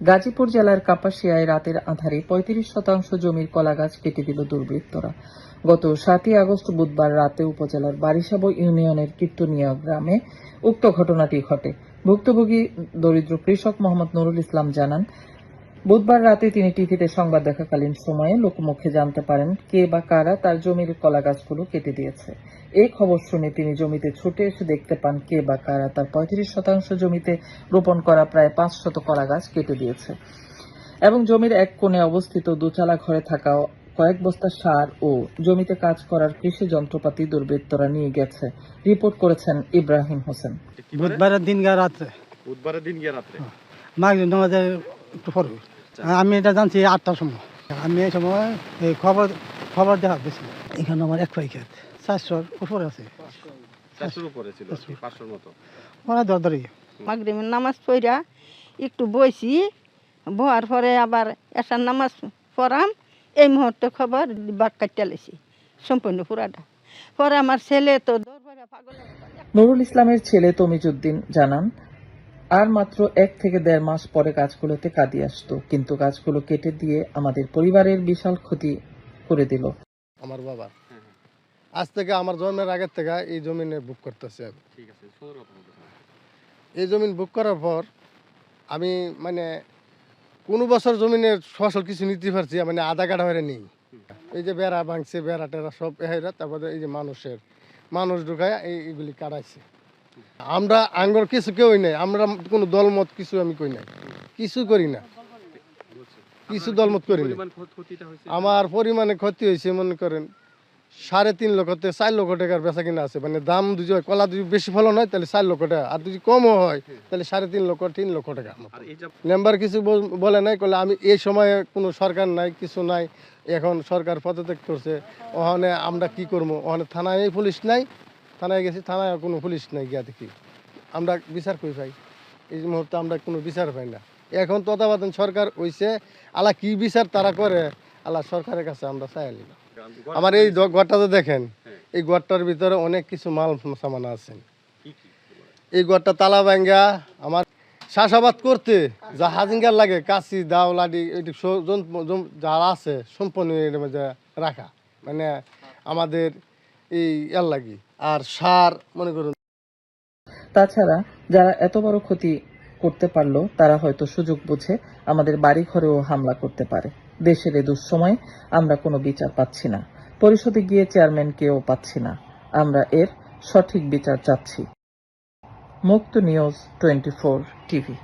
গাজীপুর জেলার কাপাসিয়ায় রাতের আধারে পঁয়ত্রিশ শতাংশ জমির কলাগাছ কেটে দিল দুর্বৃত্তরা। গত সাতই আগস্ট বুধবার রাতে উপজেলার বারিসাবো ইউনিয়নের কীর্তনিয়া গ্রামে উক্ত ঘটনাটি ঘটে। ভুক্তভোগী দরিদ্র কৃষক মোহাম্মদ নুরুল ইসলাম জানান বুধবার রাতে তিনি টিভিতে সংবাদ দেখাকালীন সময়ে লোকমুখে জানতে পারেন কে বা কারা তার জমির কলা গাছগুলো কেটে দিয়েছে। এই খবর শুনে তিনি জমিতে ছুটে এসে দেখতে পান কে বা কারা তার পঁয়ত্রিশ শতাংশ জমিতে রোপণ করা প্রায় পাঁচ শত কলা গাছ কেটে দিয়েছে। এবং জমির এক কোণে অবস্থিত দুচালা ঘরে থাকা কয়েক বস্তা সার ও জমিতে কাজ করার কৃষি যন্ত্রপাতি দুর্বৃত্তরা নিয়ে গেছে রিপোর্ট করেছেন ইব্রাহিম হোসেন। বুধবারের দিন গা রাত্রে। বুধবারের দিন গিয়ে রাত্রে? মাগরিব নামাজের একটু আমি এটা জানছি আটটার সময়। আমি এই সময় এই খবর খবর দেখা গেছি এখানে আমার এক পাই খেত চারশোর উপরে আছে দরদারি। মাগরিবের নামাজ পড়া একটু বইছি বহার পরে আবার এসার নামাজ পড়াম। এই মুহূর্তে খবর বাদ কাটিয়ে লেছি সম্পূর্ণ পুরাটা। পরে আমার ছেলে তো নুরুল ইসলামের ছেলে তমিজুদ্দিন জানান আর মাত্র এক থেকে দেড় মাস পরে গাছগুলোতে কাঁদি আসতো কিন্তু গাছগুলো কেটে দিয়ে আমাদের পরিবারের বিশাল ক্ষতি করে দিল। আমার বাবা। আজ থেকে আমার জন্মের আগের থেকে এই জমিনে বুক করতেছে আমি। এই জমিন বুক করার পর আমি মানে কোনো বছর জমিনের ফসল কিছু নিতে পারছি মানে আধা কাটা হয়ে নেই এই যে বেড়া ভাঙছে বেড়া টেরা সব এরা তারপরে এই যে মানুষের মানুষ ঢুকায় এইগুলি কাটাইছে। আমরা আঙ্গর কিছু কেউই নেই, আমরা কোনো দলমত কিছু আমি কই নাই। কিছু করি না। কিছু দলমত করি না আমার পরিমাণে ক্ষতি হয়েছে, মনে করেন, সাড়ে তিন লক্ষতে চার লক্ষ টাকার বেচা কিনা আছে। মানে দাম হয়, কলা যদি বেশি ফলন হয়, তাহলে চার লক্ষ টাকা। আর যদি কমও হয়, তাহলে সাড়ে তিন লক্ষ তিন লক্ষ টাকা। মেম্বার কিছু বলে নাই কলে আমি এই সময়ে কোনো সরকার নাই, কিছু নাই। এখন সরকার পদত্যাগ করছে। ওখানে আমরা কি করব? ওখানে থানায় পুলিশ নাই থানায় গেছি থানায় কোনো পুলিশ নাই গিয়া দেখি। আমরা বিচার করি পাই এই মুহূর্তে আমরা কোনো বিচার পাই না। এখন তত্ত্বাবধান সরকার হইছে আলা কি বিচার তারা করে আল্লাহ সরকারের কাছে আমরা চাইলি না আমার এই দ- ঘরটাতে দেখেন হ্যাঁ। এই ঘরটার ভিতরে অনেক কিছু মাল সামান আছে কি কি? এই ঘরটা তালা ভাঙ্গা আমার চাষাবাদ করতে যা হাজিঙ্গার লাগে কাশি দাও লাডি এটি স- জন- জন- যা আছে সম্পূর্ণ রাখা। মানে আমাদের এই ইয়ার লাগি। আর সার মনে করুন। তাছাড়া যারা এত বড় ক্ষতি করতে পারল, তারা হয়তো সুযোগ বুঝে আমাদের বাড়ি ঘরেও হামলা করতে পারে। দেশের এ দুঃসময়ে আমরা কোনো বিচার পাচ্ছি না। পরিষদে গিয়ে চেয়ারম্যানকেও পাচ্ছি না। আমরা এর সঠিক বিচার চাচ্ছি। মুক্ত নিউজ টোয়েন্টি ফোর টিভি।